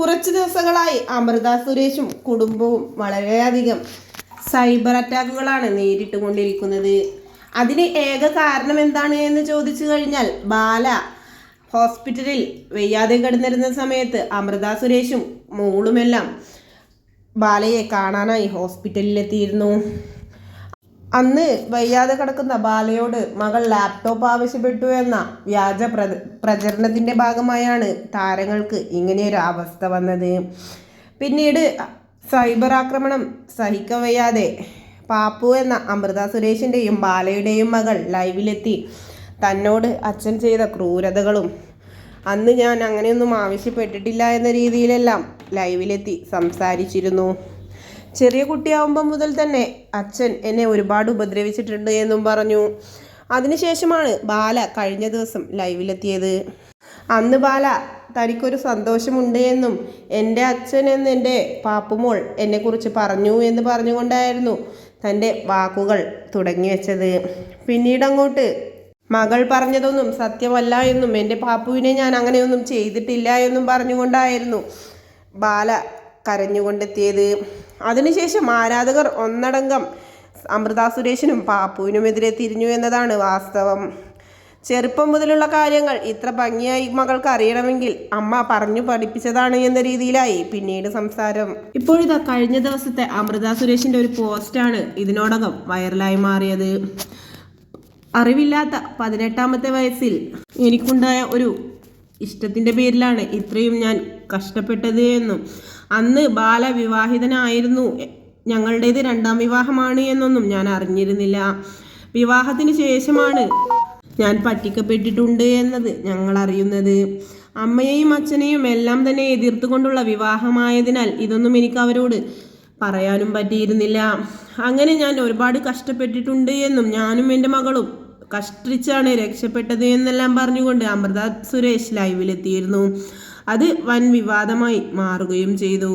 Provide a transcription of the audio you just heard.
കുറച്ച് ദിവസങ്ങളായി അമൃത സുരേഷും കുടുംബവും വളരെയധികം സൈബർ അറ്റാക്കുകളാണ് നേരിട്ടുകൊണ്ടിരിക്കുന്നത്. അതിന് ഏക കാരണം എന്താണ് എന്ന് ചോദിച്ചു കഴിഞ്ഞാൽ ബാല ഹോസ്പിറ്റലിൽ വയ്യാതെ കിടന്നിരുന്ന സമയത്ത് അമൃത സുരേഷും മോളുമെല്ലാം ബാലയെ കാണാനായി ഹോസ്പിറ്റലിലെത്തിയിരുന്നു. അന്ന് വയ്യാതെ കിടക്കുന്ന ബാലയോട് മകൾ ലാപ്ടോപ്പ് ആവശ്യപ്പെട്ടു എന്ന വ്യാജ പ്ര പ്രചരണത്തിന്റെ ഭാഗമായാണ് താരങ്ങൾക്ക് ഇങ്ങനെയൊരു അവസ്ഥ വന്നത്. പിന്നീട് സൈബർ ആക്രമണം സഹിക്കവയ്യാതെ പാപ്പു എന്ന അമൃത സുരേഷിന്റെയും ബാലയുടെയും മകൾ ലൈവിലെത്തി തന്നോട് അച്ഛൻ ചെയ്ത ക്രൂരതകളും. അന്ന് ഞാൻ അങ്ങനെയൊന്നും ആവശ്യപ്പെട്ടിട്ടില്ല എന്ന രീതിയിലെല്ലാം ലൈവിലെത്തി സംസാരിച്ചിരുന്നു. ചെറിയ കുട്ടിയാവുമ്പോൾ മുതൽ തന്നെ അച്ഛൻ എന്നെ ഒരുപാട് ഉപദ്രവിച്ചിട്ടുണ്ട് എന്നും പറഞ്ഞു. അതിനുശേഷമാണ് ബാല കഴിഞ്ഞ ദിവസം ലൈവിലെത്തിയത്. അന്ന് ബാല തനിക്കൊരു സന്തോഷമുണ്ട് എന്നും എന്റെ അച്ഛൻ എന്ന് എന്റെ പാപ്പുമോൾ എന്നെക്കുറിച്ച് പറഞ്ഞു എന്ന് പറഞ്ഞുകൊണ്ടായിരുന്നു തന്റെ വാക്കുകൾ തുടങ്ങി വെച്ചത്. പിന്നീട് അങ്ങോട്ട് മകൾ പറഞ്ഞതൊന്നും സത്യമല്ല എന്നും എന്റെ പാപ്പുവിനെ ഞാൻ അങ്ങനെയൊന്നും ചെയ്തിട്ടില്ല എന്നും പറഞ്ഞുകൊണ്ടായിരുന്നു ബാല കരഞ്ഞുകൊണ്ടെത്തിയത്. അതിനുശേഷം ആരാധകർ ഒന്നടങ്കം അമൃത സുരേഷിനും പാപ്പുവിനുമെതിരെ തിരിഞ്ഞു എന്നതാണ് വാസ്തവം. ചെറുപ്പം മുതലുള്ള കാര്യങ്ങൾ ഇത്ര ഭംഗിയായി മകൾക്ക് അറിയണമെങ്കിൽ അമ്മ പറഞ്ഞു പഠിപ്പിച്ചതാണ് എന്ന രീതിയിലായി പിന്നീട് സംസാരം. ഇപ്പോഴിതാ കഴിഞ്ഞ ദിവസത്തെ അമൃത സുരേഷിന്റെ ഒരു പോസ്റ്റാണ് ഇതിനോടകം വൈറലായി മാറിയത്. അറിവില്ലാത്ത പതിനെട്ടാമത്തെ വയസ്സിൽ എനിക്കുണ്ടായ ഒരു ഇഷ്ടത്തിന്റെ പേരിലാണ് ഇത്രയും ഞാൻ കഷ്ടപ്പെട്ടത് എന്നും. അന്ന് ബാലവിവാഹിതനായിരുന്നു. ഞങ്ങളുടേത് രണ്ടാം വിവാഹമാണ് എന്നൊന്നും ഞാൻ അറിഞ്ഞിരുന്നില്ല. വിവാഹത്തിന് ശേഷമാണ് ഞാൻ പറ്റിക്കപ്പെട്ടിട്ടുണ്ട് എന്നത് ഞങ്ങൾ അറിയുന്നത്. അമ്മയെയും അച്ഛനെയും എല്ലാം തന്നെ എതിർത്തുകൊണ്ടുള്ള വിവാഹമായതിനാൽ ഇതൊന്നും എനിക്ക് അവരോട് പറയാനും പറ്റിയിരുന്നില്ല. അങ്ങനെ ഞാൻ ഒരുപാട് കഷ്ടപ്പെട്ടിട്ടുണ്ട് എന്നും ഞാനും എന്റെ മകളും കഷ്ടിച്ചാണ് രക്ഷപ്പെട്ടത് എന്നെല്ലാം പറഞ്ഞുകൊണ്ട് അമൃത സുരേഷ് ലൈവിലെത്തിയിരുന്നു അത് വൻ വിവാദമായി മാറുകയും ചെയ്തു.